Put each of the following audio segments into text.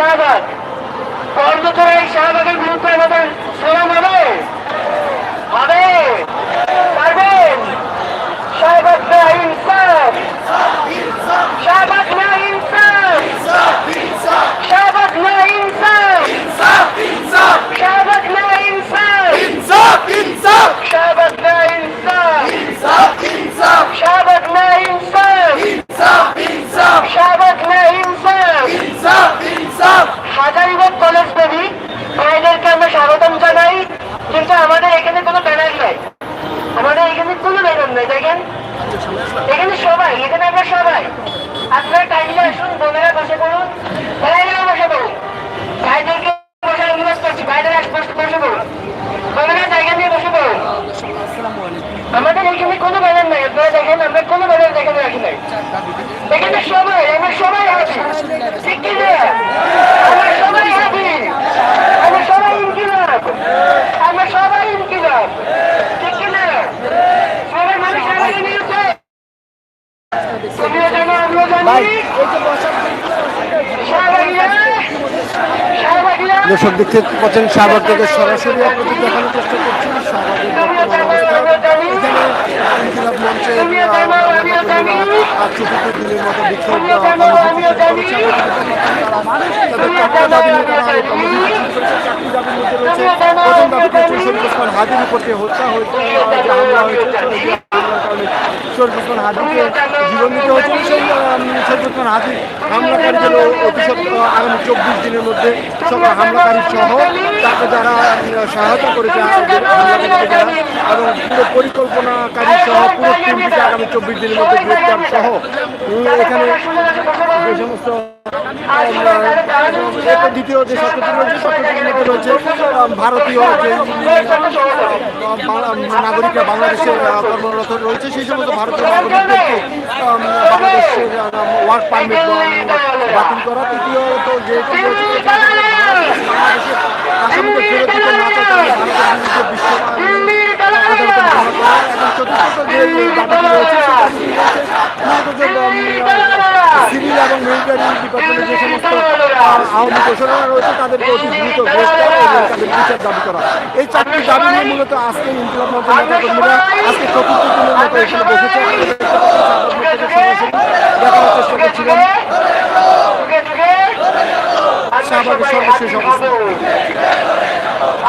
শাহবাগ। অন্তত এই শাহবাগের গুরুত্ব আমাদের স্লোগান হবে হবে। পারবেন? শাহবাগ না ইনসাফ। শাহবাগ না ইনসাফ শাহবাগ না ইনসাফ শাহবাগ না ইনসাফ শাহবাগ না ইনসাফ শাহবাগ না ইনসাফ শাহবাগ না ইনসাফ হাজারিবাগ কলেজ দেবী ভাইদেরকে আমরা স্বাগতম জানাই কিন্তু আমাদের এখানে কোনো ব্যানার নাই আমাদের এখানে কোনো ব্যানার নেই দেখেন এখানে সবাই এখানে আমরা সবাই আপনারা টাইমে আসুন বোনেরা বসে পড়ুন ভাইদেরা বসে পড়ুন ভাইদেরকে বসে অনুরোধ করছি ভাইদের আশপাশ বসে পড়ুন বোনেরা জায়গা নিয়ে বসে পড়ুন আমাদের এখানে কোনো ব্যানার নাই আপনারা দেখেন আমরা কোনো ব্যানার এখানে রাখি নাই এখানে সবাই আমরা সবাই আছি ঠিক কি না আমরা সবাই আছি আমরা সবাই ইনকিলাব আমরা সবাই ইনকিলাব ঠিক কি না সবাই মানুষ আমাদের বিরুদ্ধে তুমিও জানো আমিও জানি শাহবাগিরা শাহবাগিরা দর্শক দেখতে পাচ্ছেন সাগর থেকে সরাসরি আপনাদের দেখানোর চেষ্টা করছি শাহবাগের তুমিও বর্তমান জানো অবস্থা আমিও জানি ইনকিলাব মঞ্চের তুমিও জানো আমিও জানি আজ চতুর্থ দিনের মতো বিক্ষোভ তুমিও জানো আমিও জানি তাদের কর্তা দাবি নিয়ে তারা এই কর্মসূচি শুরু করেছে। চারটি দাবির মধ্যে রয়েছে প্রথম দাবিতে হচ্ছে শরীফ ওসমান হাদির উপর যে হত্যা হয়েছে হামলা হয়েছে শরীফ ওসমান হাদিকে জীবন দিতে হয়েছিল সেই শরীফ ওসমান হাদির হামলাকারীদের অতি আগামী চব্বিশ দিনের মধ্যে সকল হামলাকারী সহ তাকে যারা সহায়তা করেছে হামলাকারীকে যারা পুরো পরিকল্পনাকারী সহ, পুরো টিমটিকে আগামী চব্বিশ দিনের মধ্যে গ্রেপ্তার সহ এখানে যে সমস্ত দ্বিতীয় যে সত্যটি রয়েছে ভারতীয় যে নাগরিকরা বাংলাদেশে কর্মরত রয়েছে, সেই সমস্ত ভারতীয় নাগরিকদেরকে বাংলাদেশের ওয়ার্ক পারমিট বাতিল করা। তৃতীয়ত যে বাংলাদেশের আসামিদের ফেরত বিশ্ব সিভিল এবং মিলিটারি ডিপার্টমেন্টের যে সমস্ত আওয়ামী ঘোষণা রয়েছে তাদেরকে অতি দ্রুত গ্রেফতার তাদের বিচার দাবি করা এই চারটি দাবি নিয়ে মূলত আজকে ইনকিলাব মঞ্চের নেতাকর্মীরা আজকে চতুর্থ মতো এখানে বসেছে দেখানোর চেষ্টা করছিলেন সর্বশেষ অবস্থা।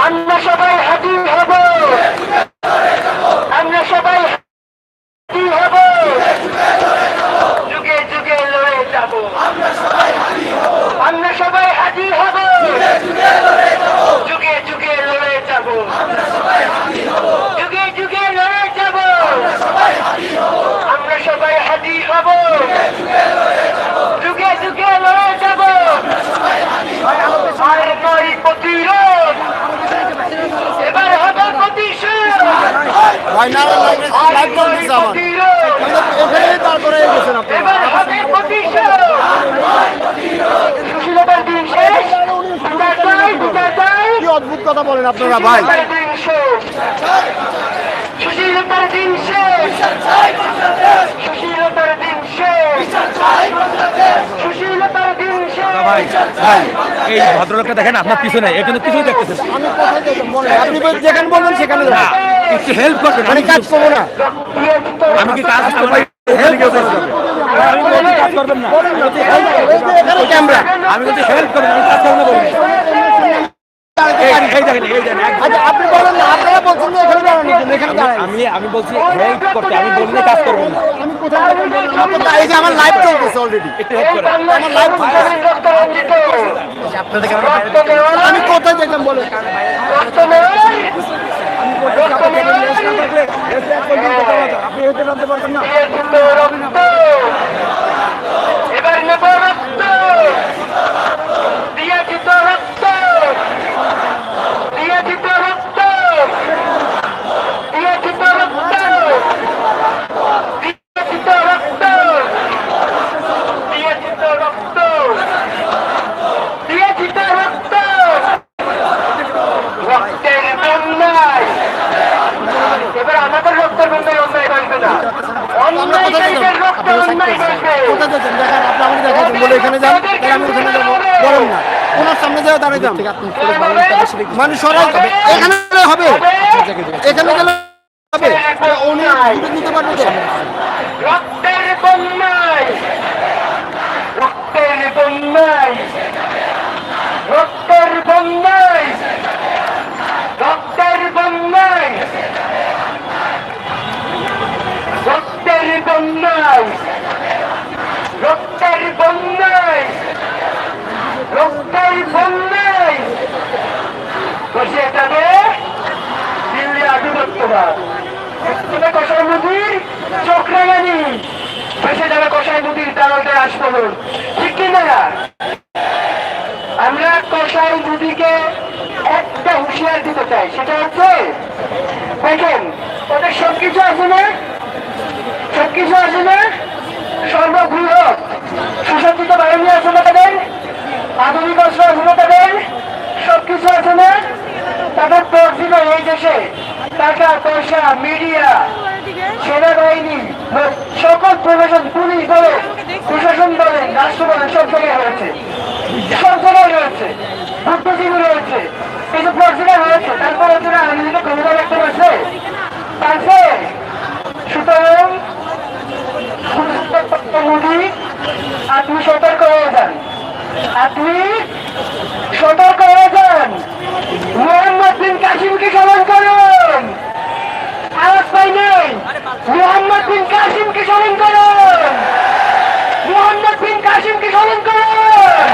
আমরা সবাই হাতি হব আমরা সবাই হাতি হব যুগে যুগে লড়ে যাব আমরা সবাই হাতি হব যুগে যুগে লড়ে যাব যুগে যুগে লড়ে যাব আমরা সবাই হাতি হব যুগে যুগে লড়ে যাব আর নয় প্রতিরোধ এবার হবে প্রতিশোধ ভাই না লাইভ নয় আমার প্রতিরোধ তারপরে গেছেন কি অদ্ভুত কথা বলেন আপনারা ভাই। সুশীলতার দিন শেষ। সুশীলতার দিন শেষ। সুশীলতার দিন শেষ সুশীলতার দিন শেষ ভাই ভাই এই ভদ্রলোকটা দেখেন আপনার পিছনে এ কিন্তু কিছুই দেখতেছেন। আমি কোথায় আপনি যেখানে বলবেন সেখানে একটু হেল্প করবেন আমি কাজ করব না। আমি কি কাজ আমার আমি কাজ করবেন। না। আমি বলছি হেল্প করবেন আমি কাজ করব না এই এই দেখেন এই দেখেন আচ্ছা আপনি বলেন না আপনারা বলছেন যে এখানে দাঁড়ানোর জন্য এখানে দাঁড়াই আমি আমি বলছি হেল্প করতে আমি বললে কাজ করবেন না আমি কোথায় যাবেন বলেন আপনি তো- এই যে আমার লাইভ চলতেছে অলরেডি একটু হেল্প করেন আমার লাইভ রক্ত রঞ্জিত রক্ত আমি কোথায় দেখলাম বলেন আপনি জানতে পারবেন না কি- মানে সরাই এখানে হবে। এখানে গেলে হবে। উনি নিতে পারবে তো রক্তের বন্যায়। রক্তের বন্যায়। রক্তের বন্যায়। রক্তের বন্যায়। রক্তের বন্যায়। রক্তের বন্যায়। রক্তের বন্যায় বসে যাবে দিল্লি কষাই মুদির চোখ যাবে কষাই মুদির ঠিক কিনা আমরা কষাই মুদিকে একটা হুঁশিয়ার দিতে চাই, সেটা হচ্ছে, দেখেন, ওদের সবকিছু আছে না সবকিছু আছে না সর্ববৃহৎ সুসজ্জিত বাহিনী আছে না তাদের আধুনিক অস্ত্র আছে না তাদের সবকিছু আছে না তাদের পরিচিত এই দেশে টাকা পয়সা মিডিয়া, সেনাবাহিনী সকল প্রশাসন, পুলিশ বলেন, প্রশাসন বলেন, রাষ্ট্র বলেন, সব জায়গায় হয়েছে। সব জায়গায় রয়েছে বুদ্ধিজীবী রয়েছে পরিচিত হয়েছে তারপরে তারা আওয়ামী লীগের ক্ষমতা রাখতে পারছে পারছে সুতরাং মোদী আপনি সতর্ক হয়ে যান। আপনি সতর্ক হয়ে যান। মোহাম্মদ বিন কাসিমকে স্মরণ করুন মোহাম্মদ বিন কাসিমকে স্মরণ করুন মোহাম্মদ বিন কাসিমকে স্মরণ করুন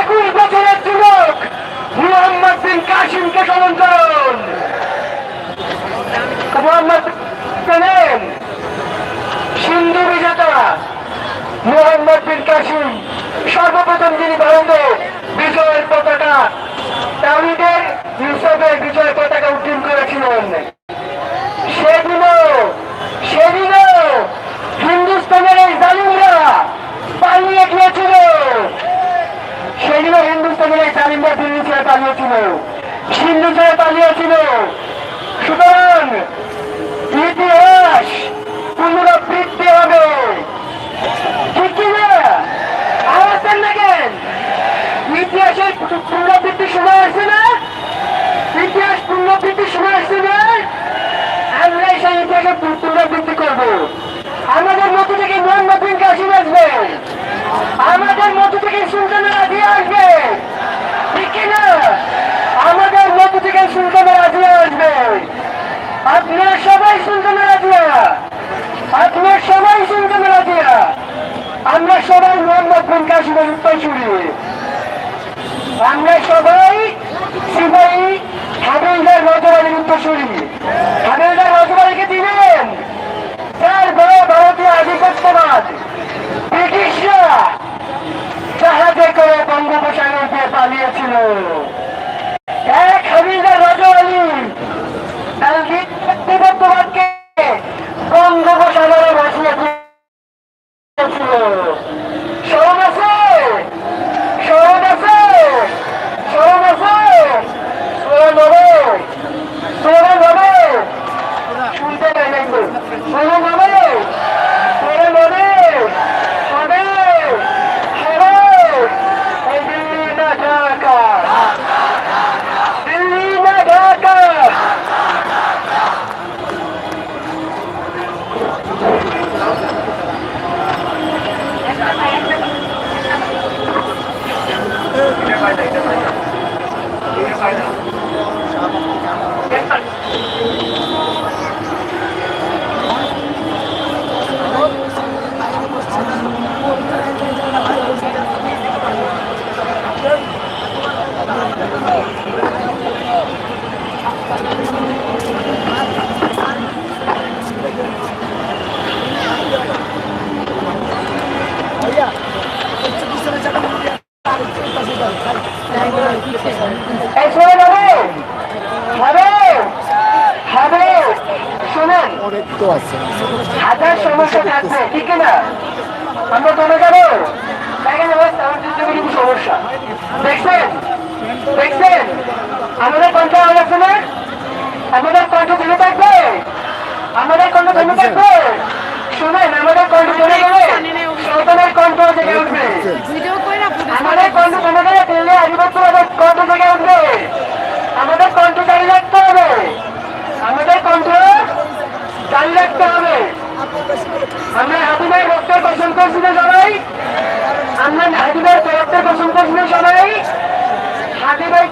একুশ বছরের যুবক মোহাম্মদ বিন কাসিমকে স্মরণ করুন মোহাম্মদ জানেন সিন্ধু বিজেতা মোহাম্মদ বিন কাসিম, সর্বপ্রথম যিনি ভারতে বিজয়ের পতাকা তাহিদের ইউসুফের বিজয় পতাকা উত্তীর্ণ করেছিলেন। দিল্লি ছেড়ে পালিয়েছিল। সিন্ধু ছেড়ে পালিয়েছিল। সুতরাং ইতিহাস পুনরাবৃত্তি হবে। সময় না? ইতিহাস আসছে না? আমরা সেই আমাদের মধ্য থেকে আসবে আমাদের মধ্য থেকে সুলতানা রাজিয়া আসবে ঠিক কিনা আমাদের মধ্য থেকে সুলতানা রাজিয়া আসবে আপনারা সবাই সুলতানা রাজিয়া আপনার সবাই সুলতানা রাজিয়া আমরা সবাই মোহাম্মদ বিন কাশিমের উত্তরসূরি আমরা সবাই সিপাহী হাবিলদার রজবাড়ির উত্তরসূরি হাবিলদার রজবাড়িকে দিবেন তার বড় ভারতীয় আধিপত্যবাদ ব্রিটিশরা জাহাজে করে বঙ্গোপসাগর দিয়ে পালিয়েছিল এক হাবিলদার রজবাড়ি তার আধিপত্যবাদকে বঙ্গোপসাগরে ভাসিয়ে দিয়েছিল স্মরণ আছে স্মরণ আছে স্মরণ আছে স্মরণ হবে স্মরণ হবে শুনতে পাই নাই তো স্মরণ হবে স্মরণ হবে হবে হবে এই দিল্লি না ঢাকা দিল্লি না ঢাকা এই শোনেন হবে হবে হবে শোনেন অনেক তো আছে। হাজার সমস্যা থাকবে ঠিক না আমরা চলে যাব সমস্যা। দেখছেন? দেখছেন? আমাদের কণ্ঠ আছে না? আমাদের কণ্ঠ থাকবে। আমাদের কণ্ঠ থাকবে। শুনেন আমাদের কণ্ঠ থেমে গেলে সন্তানের কণ্ঠ জেগে উঠবে। আমাদের কণ্ঠ দিল্লি কণ্ঠ থেকে উঠবে। আমাদের কণ্ঠ চালিয়ে রাখতে হবে। চালু রাখতে হবে। আমরা হাতিমের বক্তার পছন্দ করছি না সবাই। আমরা হাতিমের বক্তার পছন্দ করছি না সবাই। হাতিমের